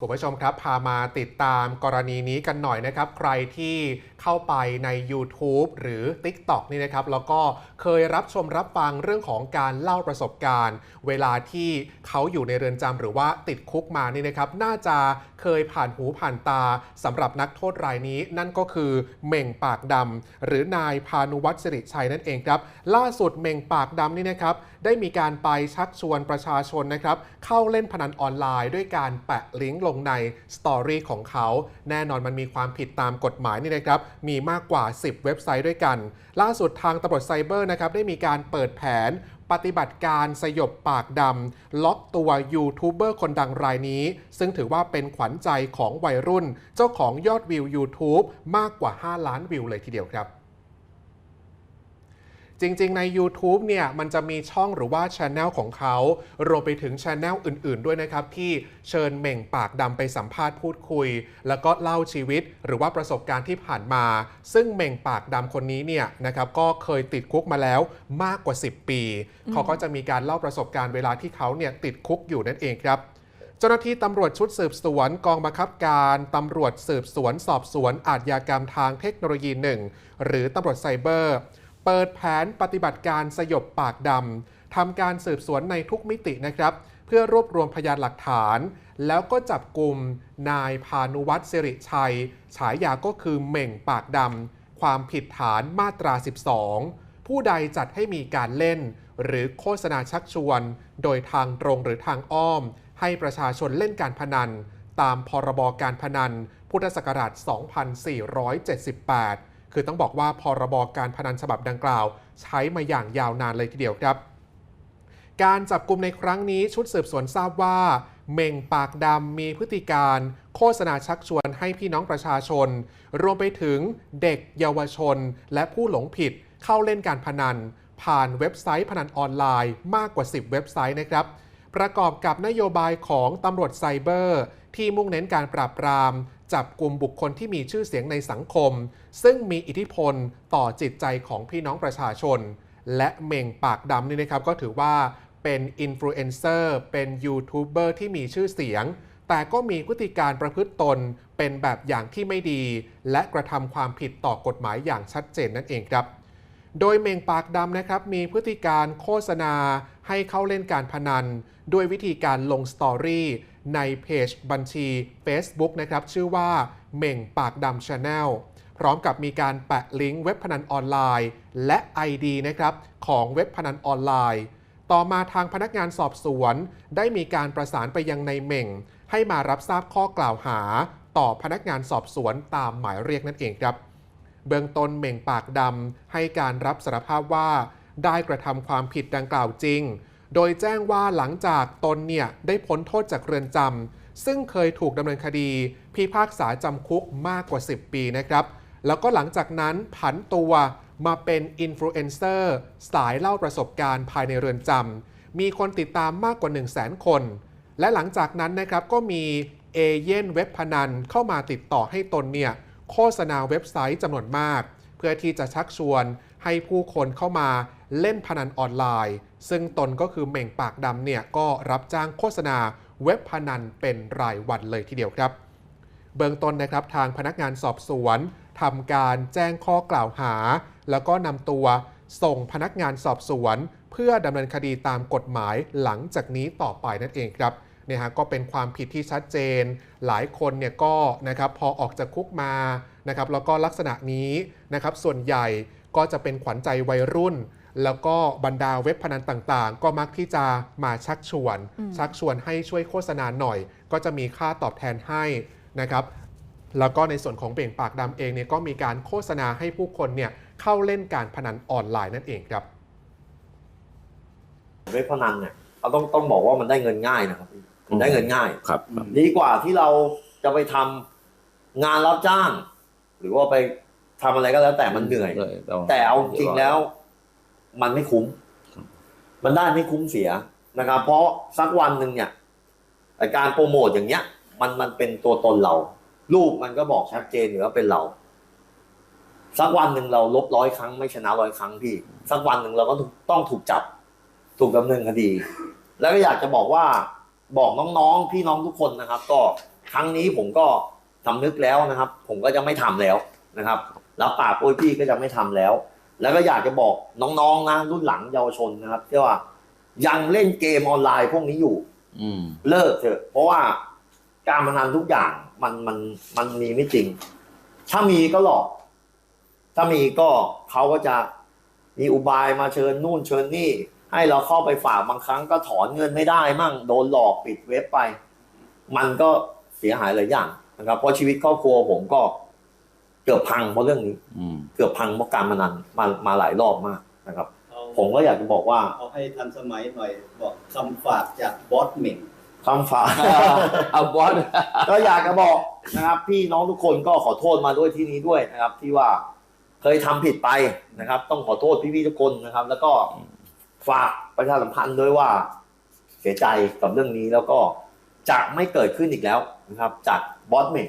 คุณผู้ชมครับ พามาติดตามกรณีนี้กันหน่อยนะครับ ใครที่เข้าไปใน YouTube หรือ TikTok นี่นะครับ แล้วก็เคยรับชมรับฟังเรื่องของการเล่าประสบการณ์ เวลาที่เขาอยู่ในเรือนจำหรือว่าติดคุกมานี่นะครับ น่าจะเคยผ่านหูผ่านตาสำหรับนักโทษรายนี้ นั่นก็คือเม่งปากดำหรือนายพานุวัฒน์สิริชัยนั่นเองครับ ล่าสุดเม่งปากดำนี่นะครับได้มีการไปชักชวนประชาชนนะครับ เข้าเล่นพนันออนไลน์ ด้วยการแปะลิงก์ลงในสตอรี่ของเขา แน่นอนมันมีความผิดตามกฎหมายนี่นะครับ มีมากกว่า 10 เว็บไซต์ด้วยกัน ล่าสุดทางตำรวจไซเบอร์นะครับได้มีการเปิดแผนปฏิบัติการสยบปากดำล็อกตัวยูทูบเบอร์คนดังรายนี้ ซึ่งถือว่าเป็นขวัญใจของวัยรุ่น เจ้าของยอดวิว YouTube มากกว่า 5 ล้านวิวเลยทีเดียวครับ จริง ๆ ใน YouTube เนี่ยมันจะมีช่องหรือว่าช anel ของเขา รวมไปถึงช anel อื่น ๆ ด้วยนะครับ ที่เชิญเหม่งปากดำไปสัมภาษณ์พูดคุย แล้วก็เล่าชีวิตหรือว่าประสบการณ์ที่ผ่านมา ซึ่งเหม่งปากดำคนนี้เนี่ยนะครับก็เคยติดคุกมาแล้วมากกว่า 10 ปี เขาก็จะมีการเล่าประสบการณ์เวลาที่เขาเนี่ยติดคุกอยู่นั่นเองครับเจ้าหน้าที่ตำรวจชุดสืบสวนกองบังคับการตำรวจสืบสวนสอบสวนอาชญากรรมทางเทคโนโลยีหนึ่งหรือตำรวจไซเบอร์ เปิดแผนปฏิบัติการสยบปากดำทำการสืบสวนในทุกมิตินะครับ เพื่อรวบรวมพยานหลักฐาน แล้วก็จับกลุ่มนายพานุวัฒน์สิริชัย ฉายาก็คือเหม่งปากดำความผิดฐานมาตรา 12 ผู้ใดจัดให้มีการเล่น หรือโฆษณาชักชวน โดยทางตรงหรือทางอ้อม ให้ประชาชนเล่นการพนัน ตามพรบการพนัน พุทธศักราช 2478 คือต้องบอกว่าพรบการพนันฉบับดังกล่าว ใช้มาอย่างยาวนานเลยทีเดียวครับ การจับกลุ่มในครั้งนี้ชุดสืบสวนทราบว่าเม่งปากดำมีพฤติการโฆษณาชักชวนให้พี่น้องประชาชน รวมไปถึงเด็กเยาวชน และผู้หลงผิดเข้าเล่นการพนัน ผ่านเว็บไซต์พนันออนไลน์มากกว่า 10 เว็บไซต์นะครับ ประกอบกับนโยบายของตำรวจไซเบอร์ ที่มุ่งเน้นการปราบปราม จับกลุ่มบุคคลที่มีชื่อเสียงในสังคม ซึ่งมีอิทธิพลต่อจิตใจของพี่น้องประชาชน และเม่งปากดำนี่นะครับก็ถือว่าเป็นอินฟลูเอนเซอร์เป็นยูทูบเบอร์ที่มีชื่อเสียง แต่ก็มีพฤติการประพฤติตนเป็นแบบอย่างที่ไม่ดี และกระทำความผิดต่อกฎหมายอย่างชัดเจนนั่นเองครับ โดยเมงปากดำนะครับมีพฤติการโฆษณาให้เข้าเล่นการพนัน ด้วยวิธีการลงสตอรี่ในเพจบัญชี Facebook นะครับชื่อว่าเม่งปากดำ Channel พร้อมกับมีการแปะลิงก์เว็บพนันออนไลน์ และ ID นะครับของเว็บพนันออนไลน์ ต่อมาทางพนักงานสอบสวน ได้มีการประสานไปยังในเม่ง ให้มารับทราบข้อกล่าวหา ต่อพนักงานสอบสวนตามหมายเรียกนั่นเองครับ เบื้องต้นเหม่งปากดำให้การรับสารภาพว่าได้กระทำความผิดดังกล่าวจริง โดยแจ้งว่าหลังจากตนเนี่ยได้พ้นโทษจากเรือนจำซึ่งเคยถูกดำเนินคดีพิพากษาจำคุกมากกว่า 10 ปีนะครับ แล้วก็หลังจากนั้นผันตัวมาเป็นอินฟลูเอนเซอร์สายเล่าประสบการณ์ภายในเรือนจำมีคนติดตามมากกว่า 1 0 0 0 0แสนคน และหลังจากนั้นนะครับก็มีเอเย่นเว็บพนันเข้ามาติดต่อให้ตนเนี่ย โฆษณาเว็บไซต์จำนวนมาก เพื่อที่จะชักชวนให้ผู้คนเข้ามาเล่นพนันออนไลน์ ซึ่งตนก็คือเม่งปากดำเนี่ยก็รับจ้างโฆษณาเว็บพนันเป็นรายวันเลยทีเดียวครับ เบื้องต้นนะครับทางพนักงานสอบสวนทำการแจ้งข้อกล่าวหา แล้วก็นำตัวส่งพนักงานสอบสวน เพื่อดำเนินคดีตามกฎหมายหลังจากนี้ต่อไปนั่นเองครับ เนี่ยฮะก็เป็นความผิดที่ชัดเจน หลายคนเนี่ยก็นะครับพอออกจากคุกมานะครับแล้วก็ลักษณะนี้นะครับส่วนใหญ่ก็จะเป็นขวัญใจวัยรุ่น แล้วก็บรรดาเว็บพนันต่างๆ ก็มักที่จะมาชักชวน ชักชวนให้ช่วยโฆษณาหน่อย ก็จะมีค่าตอบแทนให้นะครับแล้วก็ในส่วนของเบ่งปากดำเองเนี่ยก็มีการโฆษณาให้ผู้คนเนี่ยเข้าเล่นการพนันออนไลน์นั่นเองครับเว็บพนันเนี่ยเราต้องต้องบอกว่ามันได้เงินง่ายนะครับพี่มัน ได้เงินง่ายครับ ดีกว่าที่เราจะไปทำงานรับจ้าง หรือว่าไปทำอะไรก็แล้วแต่มันเหนื่อย แต่เอาจริงแล้ว มันไม่คุ้ม มันได้ไม่คุ้มเสียนะครับ เพราะสักวันหนึ่งเนี่ยไอ้การโปรโมทอย่างเงี้ย มันมันเป็นตัวตนเรา รูปมันก็บอกชัดเจนอยู่ว่าเป็นเรา สักวันหนึ่งเราลบร้อยครั้งไม่ชนะร้อยครั้งพี่ สักวันหนึ่งเราก็ถูกต้องถูกจับ ถูกดำเนินคดี แล้วก็อยากจะบอกว่า บอกน้องๆพี่น้องทุกคนนะครับ ก็ครั้งนี้ผมก็สำนึกแล้วนะครับ ผมก็จะไม่ทำแล้วนะครับแล้วปากโอ้ยพี่ก็จะไม่ทำแล้ว แล้วก็อยากจะบอกน้องๆนะรุ่นหลังเยาวชนนะครับที่ว่า ยังเล่นเกมออนไลน์พวกนี้อยู่ อืมเลิกเถอะ เพราะว่าการพนันทุกอย่างมันมันมันมีไม่จริง ถ้ามีก็หลอก ถ้ามีก็เขาก็จะมีอุบายมาเชิญนู่นเชิญนี่ ให้เราเข้าไปฝากบางครั้งก็ถอนเงินไม่ได้มั่งโดนหลอกปิดเว็บไป มันก็เสียหายหลายอย่างนะครับ เพราะชีวิตครอบครัวผมก็เกือบพังเพราะเรื่องนี้อืมเกือบพังเพราะการพนันมามาหลายรอบมากนะครับเอาผมก็อยากจะบอกว่าเอาให้ทันสมัยหน่อยบอกคำฝากจากบอสเหม่งคำฝากเอาบอสก็อยากจะบอกนะครับ พี่น้องทุกคนก็ขอโทษมาด้วยที่นี้ด้วยนะครับ ที่ว่าเคยทำผิดไปนะครับ ต้องขอโทษพี่ๆทุกคนนะครับ แล้วก็ ฝากประชาสัมพันธ์ด้วยว่าเสียใจกับเรื่องนี้แล้วก็จะไม่เกิดขึ้นอีกแล้วนะครับ จากบอสเม่